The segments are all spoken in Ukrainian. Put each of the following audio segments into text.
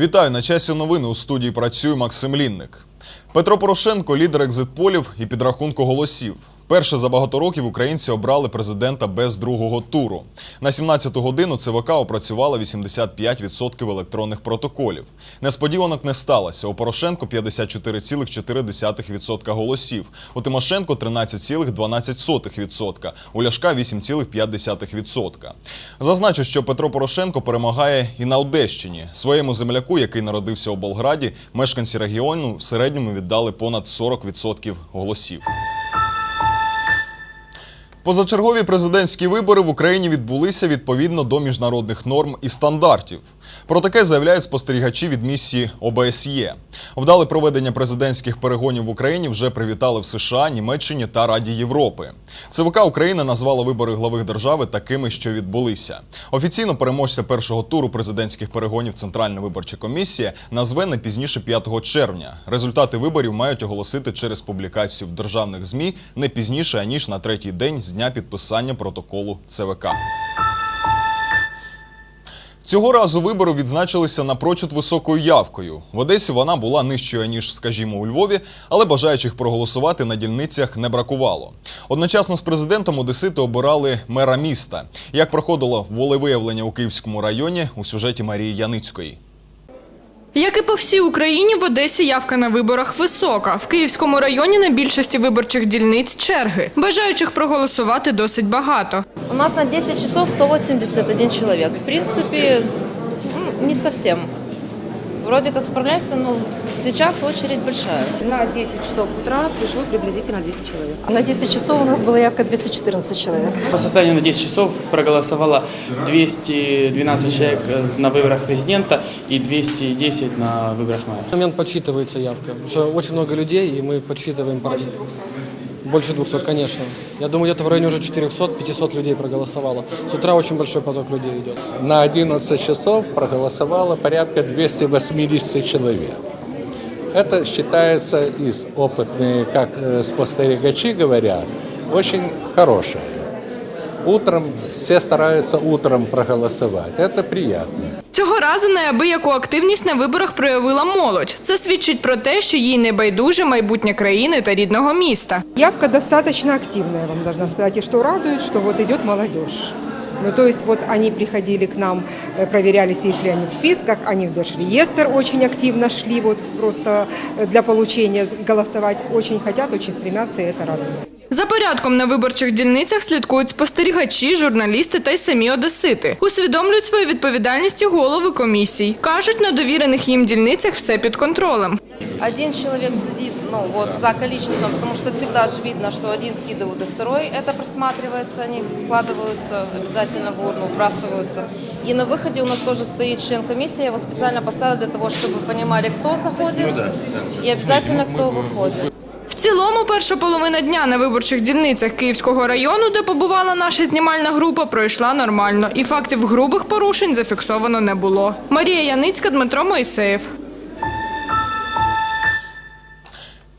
Вітаю на часі новини. У студії працює Максим Лінник. Петро Порошенко лідер екзитполів і підрахунку голосів. Перше за багато років українці обрали президента без другого туру. На 17-ту годину ЦВК опрацювала 85% електронних протоколів. Несподіванок не сталося. У Порошенко 54,4% голосів, у Тимошенко 13,12%, у Ляшка 8,5%. Зазначу, що Петро Порошенко перемагає і на Одещині. Своєму земляку, який народився у Болграді, мешканці регіону в середньому віддали понад 40% голосів. Позачергові президентські вибори в Україні відбулися відповідно до міжнародних норм і стандартів. Про таке заявляють спостерігачі від місії ОБСЄ. Вдале проведення президентських перегонів в Україні вже привітали в США, Німеччині та Раді Європи. ЦВК України назвала вибори глави держави такими, що відбулися. Офіційно переможця першого туру президентських перегонів Центральна виборча комісія назве не пізніше 5 червня. Результати виборів мають оголосити через публікацію в державних змі не пізніше аніж на третій день з дня підписання протоколу ЦВК. Цього разу вибори відзначилися напрочуд високою явкою. В Одесі вона була нижчою ніж, скажімо, у Львові, але бажаючих проголосувати на дільницях не бракувало. Одночасно з президентом Одесити обирали мера міста. Як проходило волевиявлення у Київському районі у сюжеті Марії Яницької. Як і по всій Україні, в Одесі явка на виборах висока. В Київському районі на більшості виборчих дільниць черги. Бажаючих проголосувати досить багато. У нас на 10 часов 181 чоловік. В принципі, м, не зовсім. Вроді як справляемся, но сейчас очередь большая. На 10 часов утра пришло приблизительно 200 человек. На 10 часов у нас была явка 214 человек. По состоянию на 10 часов проголосовало 212 человек на выборах президента и 210 на выборах мэра. В момент подсчитывается явка. Потому что очень много людей, и мы подсчитываем... 200? Больше 200, конечно. Я думаю, где-то в районе уже 400-500 людей проголосовало. С утра очень большой поток людей идет. На 11 часов проголосовало порядка 280 человек. Это считается из опытные, как э, спостерегачи говорят, очень хорошее. Утром все стараются утром проголосовать. Это приятно. Цього разу неабияку активність на виборах проявила молодь. Це свідчить про те, що їй не байдуже майбутнє країни та рідного міста. Явка достаточно активная, вам должна сказать, и что радует, что вот идет молодежь. Ну, то есть вот они приходили к нам, э, проверялись, если они в списках, они в Держреестр очень активно шли, вот просто э, для получения голосовать очень хотят, очень стремятся, и это радует. За порядком на виборчих дільницях слідкують спостерігачі, журналісти та й самі одесити. Усвідомлюють свою відповідальність і голови комісій. Кажуть, на довірених їм дільницях все під контролем. Один человек сидит, ну вот за количеством, потому что всегда же видно, что один вкидывают и второй, это просматривается, они вкладываются обязательно в урну, вбрасываются. И на выходе у нас тоже стоит член комиссии, я его специально поставила для того, чтобы понимали, кто заходит и обязательно кто выходит. В цілому, перша половина дня на виборчих дільницях Київського району, де побувала наша знімальна група, пройшла нормально, і фактів грубих порушень зафіксовано не було. Марія Яницька, Дмитро Моїсеєв.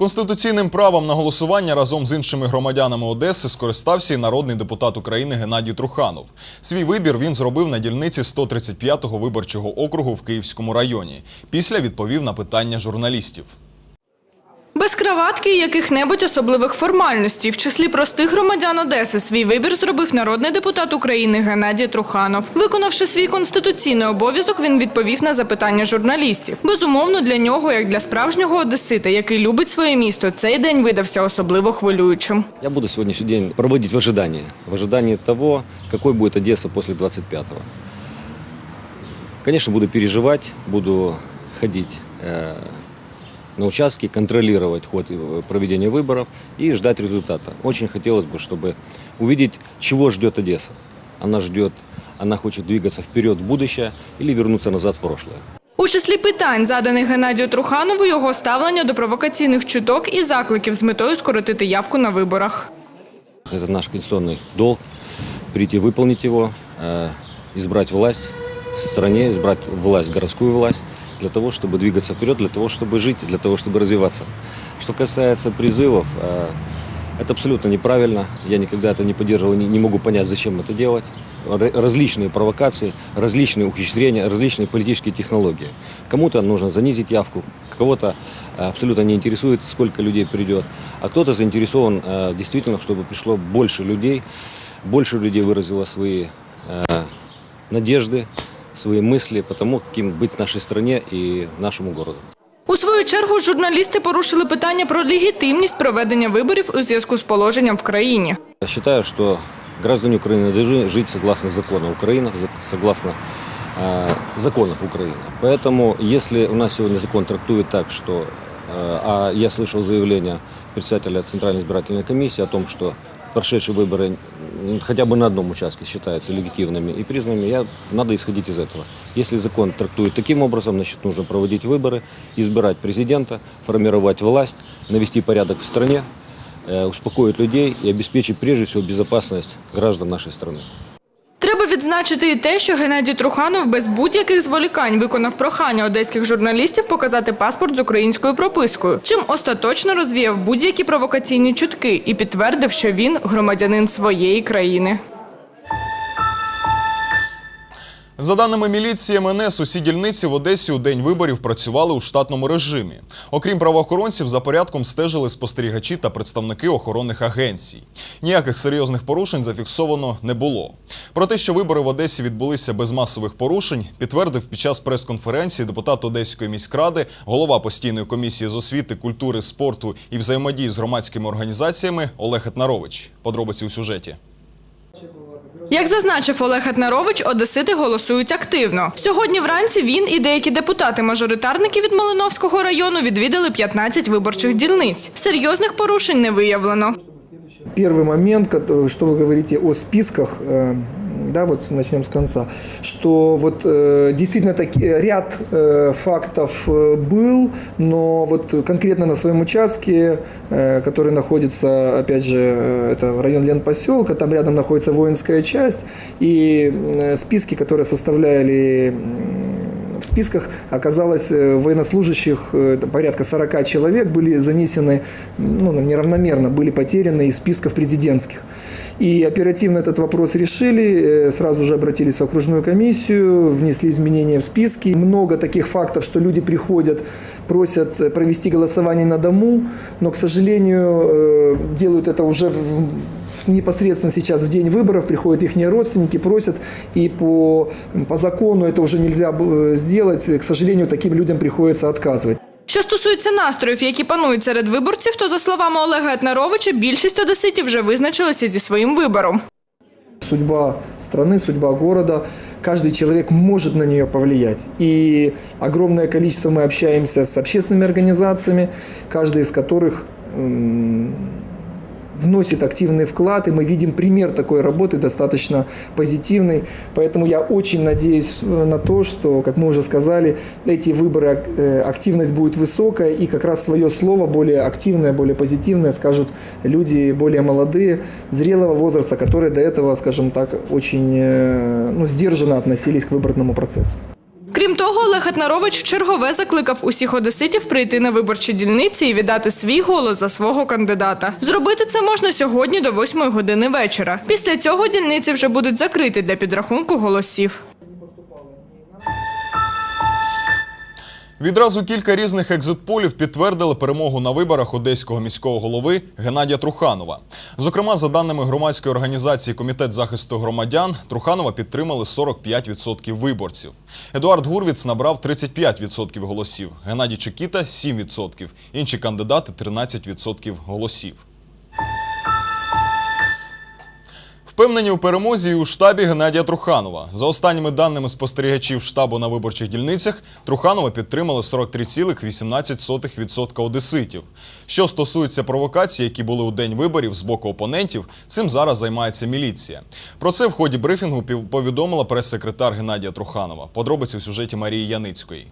Конституційним правом на голосування разом з іншими громадянами Одеси скористався і народний депутат України Геннадій Труханов. Свій вибір він зробив на дільниці 135-го виборчого округу в Київському районі. Після відповів на питання журналістів. Без краватки і яких-небудь особливих формальностей. В числі простих громадян Одеси свій вибір зробив народний депутат України Геннадій Труханов. Виконавши свій конституційний обов'язок, він відповів на запитання журналістів. Безумовно, для нього, як для справжнього одесита, який любить своє місто, цей день видався особливо хвилюючим. Я буду сегодняшний день проводить в ожидании. В ожидании того, какой будет Одесса после 25-го. Конечно, буду переживать, буду ходить э, на участки, контролировать ход э, проведения выборов и ждать результата. Очень хотелось бы, чтобы увидеть, чего ждет Одесса. Она ждет, она хочет двигаться вперед в будущее или вернуться назад в прошлое. У числі питань, заданих Геннадію Труханову, його ставлення до провокаційних чуток і закликів з метою скоротити явку на виборах. Это наш конституционный долг прийти выполнить его, э, избрать власть в стране, избрать власть, городскую власть, Для того, чтобы двигаться вперед, для того, чтобы жить, для того, чтобы развиваться. Что касается призывов, э, это абсолютно неправильно. Я никогда это не поддерживал, не, могу понять, зачем это делать. Различные провокации, различные ухищрения, различные политические технологии. Кому-то нужно занизить явку, кого-то э, абсолютно не интересует, сколько людей придет, а кто-то заинтересован э, действительно, чтобы пришло больше людей, больше людей выразило свои надежды, свои мысли по тому, каким быть нашей стране и нашему городу. У свою чергу журналісти порушили питання про легітимність проведення виборів у зв'язку з положенням в країні. Я считаю, что граждане Украины должны жить согласно закону Украины, за- согласно э, законов Украины. Поэтому, если у нас сегодня закон трактует так, что, э, а я слышал заявление председателя Центральной избирательной комиссии о том, что прошедшие выборы м, хотя бы на одном участке считаются легитимными и признанными, я, надо исходить из этого. Если закон трактует таким образом, значит, нужно проводить выборы, избирать президента, формировать власть, навести порядок в стране, э, успокоить людей и обеспечить прежде всего безопасность граждан нашей страны. Відзначити і те, що Геннадій Труханов без будь-яких зволікань виконав прохання одеських журналістів показати паспорт з українською пропискою, чим остаточно розвіяв будь-які провокаційні чутки і підтвердив, що він громадянин своєї країни. За даними міліції МНС, усі дільниці в Одесі у день виборів працювали у штатному режимі. Окрім правоохоронців, за порядком стежили спостерігачі та представники охоронних агенцій. Ніяких серйозних порушень зафіксовано не було. Про те, що вибори в Одесі відбулися без масових порушень, підтвердив під час прес-конференції депутат Одеської міськради, голова постійної комісії з освіти, культури, спорту і взаємодії з громадськими організаціями Олег Етнарович. Подробиці у сюжеті. Як зазначив Олег Етнарович, одесити голосують активно. Сьогодні вранці він і деякі депутати-мажоритарники від Малиновського району відвідали 15 виборчих дільниць. Серйозних порушень не виявлено. Первый момент, кото- что вы говорите о списках, э, да, вот начнем с конца, что вот э, действительно таки, ряд э, фактов э, был, но вот конкретно на своем участке, э, который находится, опять же, э, это район Ленпоселка, там рядом находится воинская часть, и э, списки, которые составляли в списках оказалось э, военнослужащих э, порядка 40 человек были занесены ну, неравномерно, были потеряны из списков президентских. И оперативно этот вопрос решили, э, сразу же обратились в окружную комиссию, внесли изменения в списки. Много таких фактов, что люди приходят, просят э, провести голосование на дому, но, к сожалению, э, делают это уже в, в- непосредственно сейчас в день выборов, приходят их родственники, просят, и по, по закону это уже нельзя было сделать. К сожалению, таким людям приходится отказывать. Що стосується настроїв, які панують серед виборців, то за словами Олега Етнаровича, більшість одеситів вже визначилися зі своїм вибором. Судьба страны, судьба города, каждый человек может на нее повлиять. И огромное количество мы общаемся с общественными организациями, каждая из которых м, вносит активный вклад, и мы видим пример такой работы достаточно позитивный. Поэтому я очень надеюсь э, на то, что, как мы уже сказали, эти выборы, э, активность будет высокая, и как раз свое слово более активное, более позитивное скажут люди более молодые, зрелого возраста, которые до этого, скажем так, очень э, ну, сдержанно относились к выборному процессу. Крім того, Олег Етнарович чергове закликав усіх одеситів прийти на виборчі дільниці і віддати свій голос за свого кандидата. Зробити це можна сьогодні до 8 години вечора. Після цього дільниці вже будуть закриті для підрахунку голосів. Відразу кілька різних екзитполів підтвердили перемогу на виборах одеського міського голови Геннадія Труханова. Зокрема, за даними громадської організації Комітет захисту громадян, Труханова підтримали 45% виборців. Едуард Гурвіц набрав 35% голосів, Геннадій Чекіта 7%, інші кандидати 13% голосів. Впевнені у перемозі і у штабі Геннадія Труханова. За останніми даними спостерігачів штабу на виборчих дільницях, Труханова підтримали 43,18% одеситів. Що стосується провокацій, які були у день виборів з боку опонентів, цим зараз займається міліція. Про це в ході брифінгу повідомила прес-секретар Геннадія Труханова. Подробиці в сюжеті Марії Яницької.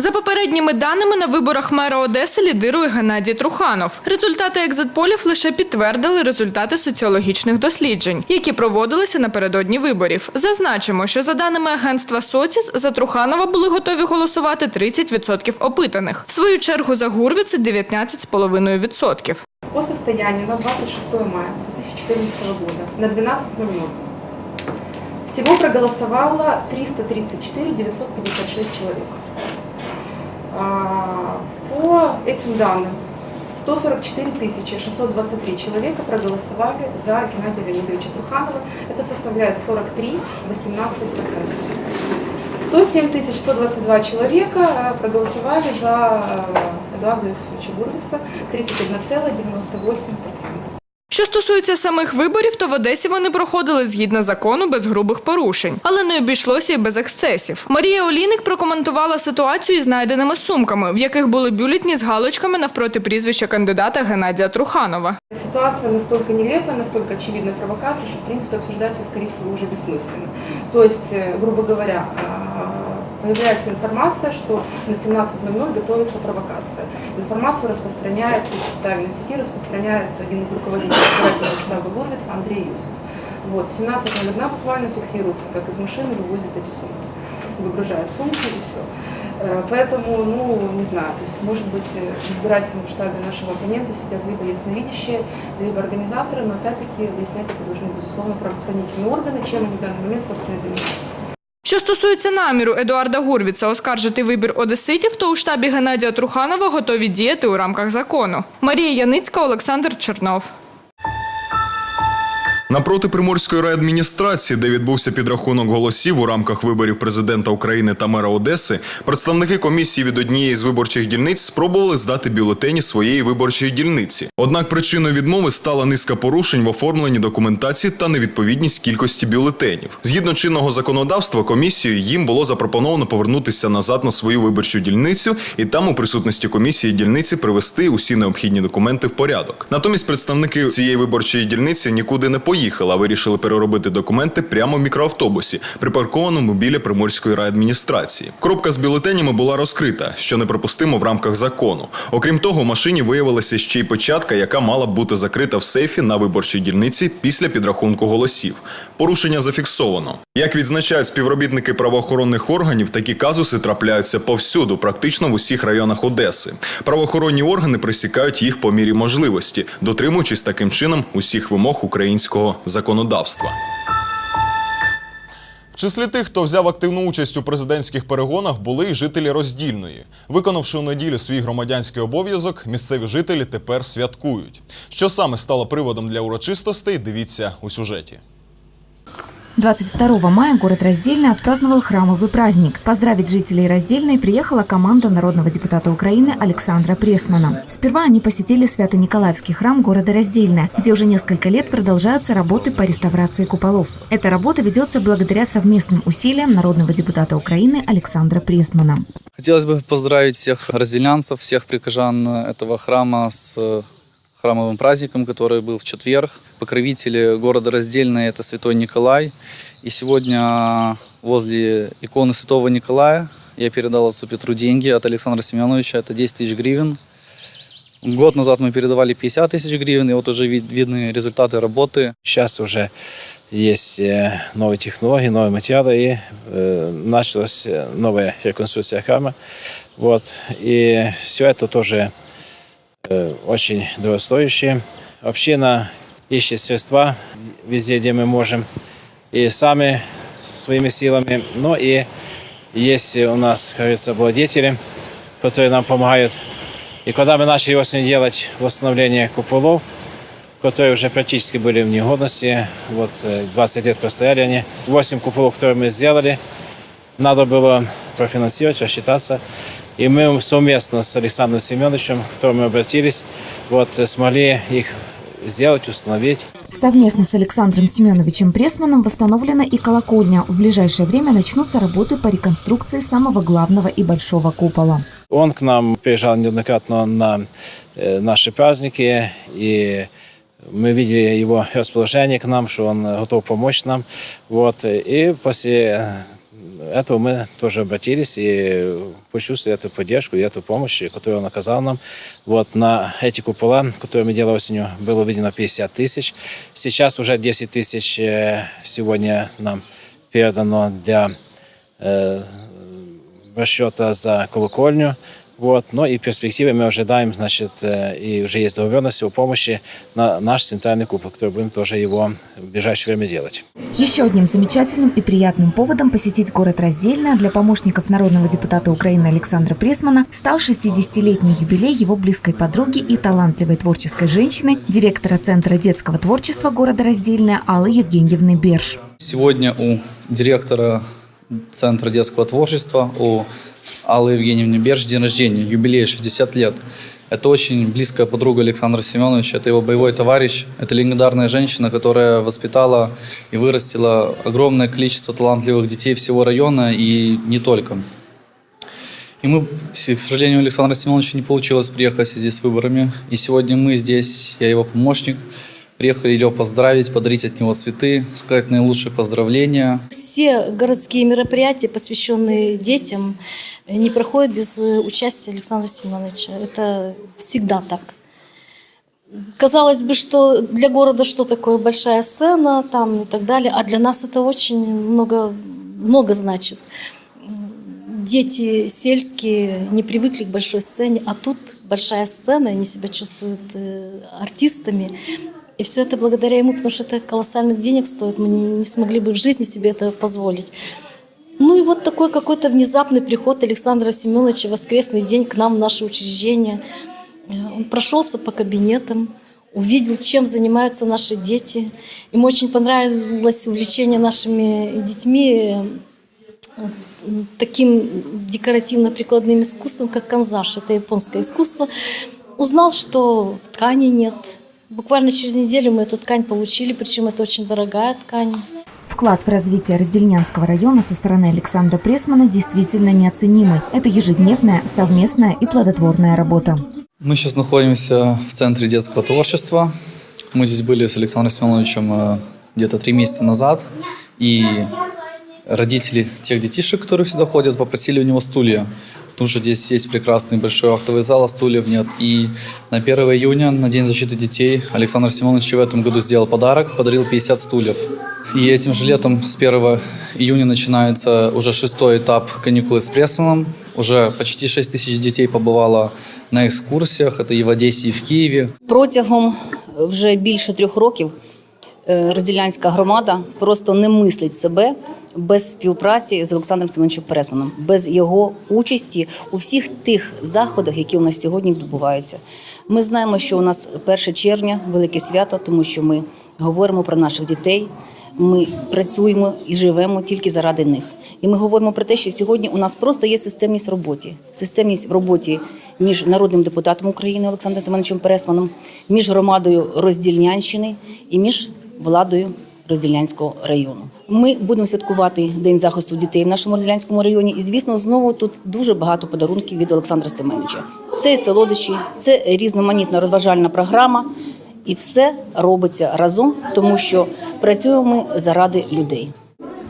За попередніми даними, на виборах мера Одеси лідирує Геннадій Труханов. Результати екзитполів лише підтвердили результати соціологічних досліджень, які проводилися напередодні виборів. Зазначимо, що за даними агентства Соціс, за Труханова були готові голосувати 30% опитаних. В свою чергу за Гурвіца – 19,5%. По состоянию на 26 мая 2014 года на 12.00 всего проголосовало 334 956 человек. А, По этим данным 144 623 человека проголосовали за Геннадия Леонидовича Труханова. Это составляет 43,18%. 107 122 человека э, проголосовали за э, Эдуарда Иосифовича Гурвица, 31,98%. Що стосується самих виборів, то в Одесі вони проходили згідно закону без грубих порушень, але не обійшлося і без ексцесів. Марія Олійник прокоментувала ситуацію із знайденими сумками, в яких були бюлетні з галочками навпроти прізвища кандидата Геннадія Труханова. Ситуация настолько нелепая, настолько очевидная провокация, что, в принципе, обсуждать ее, скорее всего, уже. То есть, грубо говоря, а, появляется информация, что на 17.00 готовится провокация. Информацию распространяет в социальной сети, распространяет один из руководителей избирательного штаба Гурвица Андрей Юсов. Вот, в 17.01 буквально фиксируется, как из машины вывозят эти сумки. Выгружают сумки и все. Э, Поэтому, ну, не знаю, то есть, может быть, в избирательном штабе нашего оппонента сидят либо ясновидящие, либо организаторы, но опять-таки выяснять это должны, безусловно, правоохранительные органы, чем они в данный момент, собственно, и занимаются. Що стосується наміру Едуарда Гурвіца оскаржити вибір одеситів, то у штабі Геннадія Труханова готові діяти у рамках закону. Марія Яницька, Олександр Чернов. Напроти Приморської райадміністрації, де відбувся підрахунок голосів у рамках виборів президента України та мера Одеси, представники комісії від однієї з виборчих дільниць спробували здати бюлетені своєї виборчої дільниці. Однак причиною відмови стала низка порушень в оформленні документації та невідповідність кількості бюлетенів. Згідно чинного законодавства, комісією їм було запропоновано повернутися назад на свою виборчу дільницю і там у присутності комісії дільниці привести усі необхідні документи в порядок. Натомість представники цієї виборчої дільниці нікуди не поїхали, а вирішили переробити документи прямо в мікроавтобусі, припаркованому біля приморської райадміністрації. Коробка з бюлетенями була розкрита, що неприпустимо в рамках закону. Окрім того, в машині виявилася ще й печатка, яка мала б бути закрита в сейфі на виборчій дільниці після підрахунку голосів. Порушення зафіксовано. Як відзначають співробітники правоохоронних органів, такі казуси трапляються повсюду, практично в усіх районах Одеси. Правоохоронні органи присікають їх по мірі можливості, дотримуючись таким чином усіх вимог українського законодавства. В числі тих, хто взяв активну участь у президентських перегонах, були й жителі роздільної. Виконавши у неділю свій громадянський обов'язок, місцеві жителі тепер святкують. Що саме стало приводом для урочистостей, дивіться у сюжеті. 22 мая город Раздельный отпраздновал храмовый праздник. Поздравить жителей Раздельной приехала команда народного депутата Украины Александра Пресмана. Сперва они посетили Свято-Николаевский храм города Раздельное, где уже несколько лет продолжаются работы по реставрации куполов. Эта работа ведется благодаря совместным усилиям народного депутата Украины Александра Пресмана. Хотелось бы поздравить всех разделянцев, всех прихожан этого храма с храмовым праздником, который был в четверг. Покровители города Раздельное – это святой Николай. И сегодня возле иконы святого Николая я передал отцу Петру деньги от Александра Семеновича. Это 10 тысяч гривен. Год назад мы передавали 50 тысяч гривен, и вот уже вид- видны результаты работы. Сейчас уже есть э, новые технологии, новые материалы, и э, началась новая реконструкция храма. Вот. И все это тоже очень дорогостоящее. Община ищет средства везде, где мы можем, и сами своими силами. Но и есть у нас, как говорится, владетели, которые нам помогают. И когда мы начали осенью делать восстановление куполов, которые уже практически были в негодности. Вот э, 20 лет простояли они. 8 куполов, которые мы сделали, надо было профинансировать, рассчитаться. И мы совместно с Александром Семеновичем, к которому мы обратились, вот, э, смогли их сделать, установить. Совместно с Александром Семеновичем Пресманом восстановлена и колокольня. В ближайшее время начнутся работы по реконструкции самого главного и большого купола. Он к нам приезжал неоднократно на э, наши праздники, и мы видели его расположение к нам, что он готов помочь нам. Вот. И после этого мы тоже обратились и почувствовали эту поддержку и эту помощь, которую он оказал нам. Вот на эти купола, которые мы делали осенью, было выделено 50 тысяч. Сейчас уже 10 тысяч э, сегодня нам передано для э, расчета за колокольню. Вот. Но и в перспективе мы ожидаем, значит, э, и уже есть договоренность о помощи на наш центральный кубок, который будем тоже его в ближайшее время делать. Еще одним замечательным и приятным поводом посетить город Раздельное для помощников народного депутата Украины Александра Пресмана стал 60-летний юбилей его близкой подруги и талантливой творческой женщины, директора Центра детского творчества города Раздельное Аллы Евгеньевны Берш. Сегодня у директора Центра детского творчества, у Аллы Евгеньевны Берж день рождения, юбилей 60 лет. Это очень близкая подруга Александра Семеновича, это его боевой товарищ, это легендарная женщина, которая воспитала и вырастила огромное количество талантливых детей всего района и не только. И мы, к сожалению, Александра Семеновича не получилось приехать в связи с выборами. И сегодня мы здесь, я его помощник, приехали ее поздравить, подарить от него цветы, сказать наилучшие поздравления. Все городские мероприятия, посвященные детям, не проходят без э, участия Александра Семеновича. Это всегда так. Казалось бы, что для города что такое большая сцена там и так далее, а для нас это очень много, много значит. Дети сельские не привыкли к большой сцене, а тут большая сцена, они себя чувствуют э, артистами. И все это благодаря ему, потому что это колоссальных денег стоит. Мы не, не смогли бы в жизни себе это позволить. Ну и вот такой какой-то внезапный приход Александра Семеновича в воскресный день к нам в наше учреждение. Э, Он прошелся по кабинетам, увидел, чем занимаются наши дети. Ему очень понравилось увлечение нашими детьми э, таким декоративно-прикладным искусством, как канзаш. Это японское искусство. Узнал, что ткани нет. Буквально через неделю мы эту ткань получили, причем это очень дорогая ткань. Вклад в развитие Раздельнянского района со стороны Александра Пресмана действительно неоценимый. Это ежедневная, совместная и плодотворная работа. Мы сейчас находимся в Центре детского творчества. Мы здесь были с Александром Семеновичем э, где-то три месяца назад. И родители тех детишек, которые сюда ходят, попросили у него стулья. Потому что здесь есть прекрасный большой актовый зал, а стульев нет. И на 1 июня, на День защиты детей, Александр Семенович в этом году сделал подарок, подарил 50 стульев. И этим же летом, с 1 июня, начинается уже шестой этап каникулы с Прессоном. Уже почти 6 тысяч детей побывало на екскурсіях. Це і в Одесі, і в Києві. Протягом вже більше трьох років е, розділянська громада просто не мислить себе без співпраці з Олександром Семеновичем Пересманом, без його участі у всіх тих заходах, які у нас сьогодні відбуваються. Ми знаємо, що у нас 1 червня велике свято, тому що ми говоримо про наших дітей. Ми працюємо і живемо тільки заради них. І ми говоримо про те, що сьогодні у нас просто є системність в роботі. Системність в роботі між народним депутатом України Олександром Семеновичем Пересманом, між громадою Роздільнянщини і між владою Роздільнянського району. Ми будемо святкувати День захисту дітей в нашому Розділянському районі. І, звісно, знову тут дуже багато подарунків від Олександра Семеновича. Це і солодощі, це різноманітна розважальна програма. І все робиться разом, тому що працюємо ми заради людей.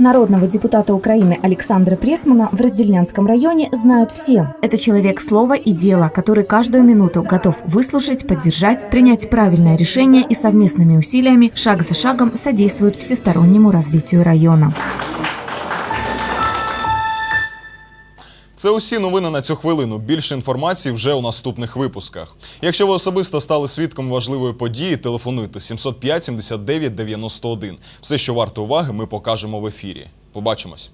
Народного депутата Украины Александра Пресмана в Раздельнянском районе знают все. Это человек слова и дела, который каждую минуту готов выслушать, поддержать, принять правильное решение и совместными усилиями шаг за шагом содействует всестороннему развитию района. Це усі новини на цю хвилину. Більше інформації вже у наступних випусках. Якщо ви особисто стали свідком важливої події, телефонуйте 705 79 91. Все, що варто уваги, ми покажемо в ефірі. Побачимось.